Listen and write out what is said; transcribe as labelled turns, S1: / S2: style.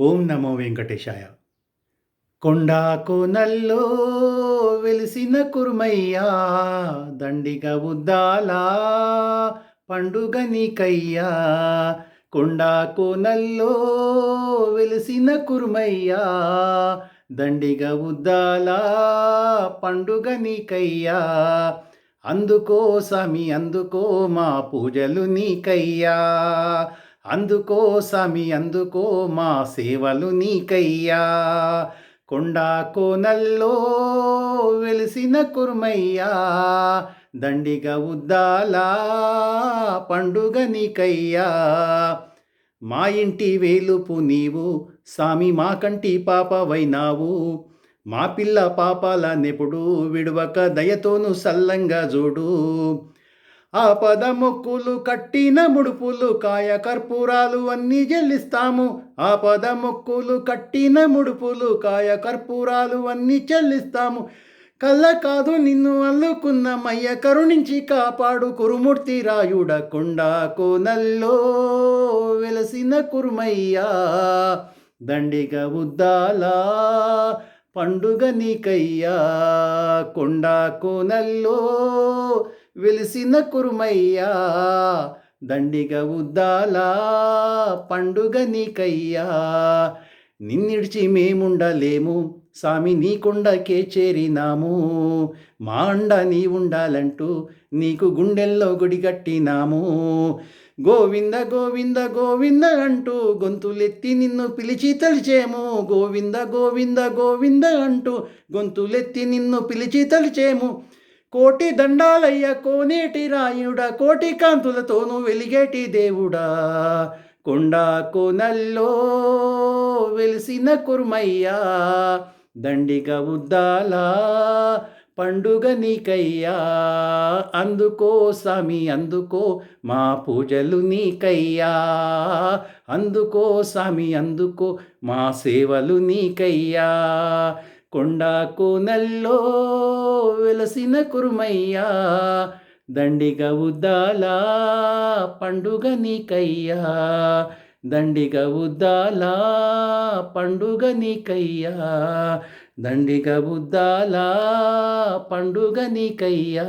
S1: ఓం నమో వెంకటేశాయ. కొండా కోనల్లో వెలిసిన కుర్మయ్యా దండిగ ఉద్దాలా పండుగ నీకయ్యా. కొండా కోనల్లో వెలిసిన కుర్మయ్యా దండిగ ఉద్దాలా పండుగ నీకయ్యా. అందుకో స్వామి అందుకో మా పూజలు నీకయ్యా. అందుకో స్వామి అందుకో మా సేవలు నీకయ్యా. కొండా కోనల్లో వెలిసిన కుర్మయ్యా. దండిగ ఉద్దాలా పండుగ నీకయ్యా. మా ఇంటి వేలుపు నీవు సామి మా కంటి పాపవైనావు. మా పిల్ల పాపాల నెపుడు విడువక దయతోను సల్లంగా జోడు. ఆపద మొక్కులు కట్టిన ముడుపులు కాయ కర్పూరాలు అన్నీ చెల్లిస్తాము. ఆపద మొక్కులు కట్టిన ముడుపులు కాయ కర్పూరాలు అన్నీ చెల్లిస్తాము. కళ్ళ కాదు నిన్ను అల్లుకున్న మయ్య కరుణించి కాపాడు కురుమూర్తి రాయుడ కొండా కోనల్లో వెలసిన కురుమయ్యా. దండిగ ఉద్దాలా పండుగ నీకయ్యా. కొండా కోనల్లో వెలిసిన కురుమయ్యా దండిగ ఉద్దాలా పండుగ నీకయ్యా. నిన్నిడిచి మేముండలేము స్వామి నీ కొండకే చేరినాము. మా అండ నీ ఉండాలంటూ నీకు గుండెల్లో గుడి కట్టినాము. గోవింద గోవింద గోవింద అంటూ గొంతులెత్తి నిన్ను పిలిచి తలిచేము గోవింద గోవింద గోవింద అంటూ గొంతులెత్తి నిన్ను పిలిచి తలిచేము కోటి దండాలయ్య కోనేటి రాయుడ కోటి కాంతులతోనూ వెలిగేటి దేవుడా. కొండా కోనల్లో వెలిసిన కుర్మయ్యా దండిగ ఉద్దాలా పండుగ నీకయ్యా. అందుకో స్వామి అందుకో మా పూజలు నీకయ్యా. అందుకో స్వామి అందుకో మా సేవలు నీకయ్యా. కొండాకు నల్లో వెలసిన కురుమయ్యా దండిగ ఉద్దాలా పండుగ నీకయ్యా దండిగ ఉద్దాలా పండుగ నీకయ్యా దండిగ ఉద్దాలా పండుగ నీకయ్యా.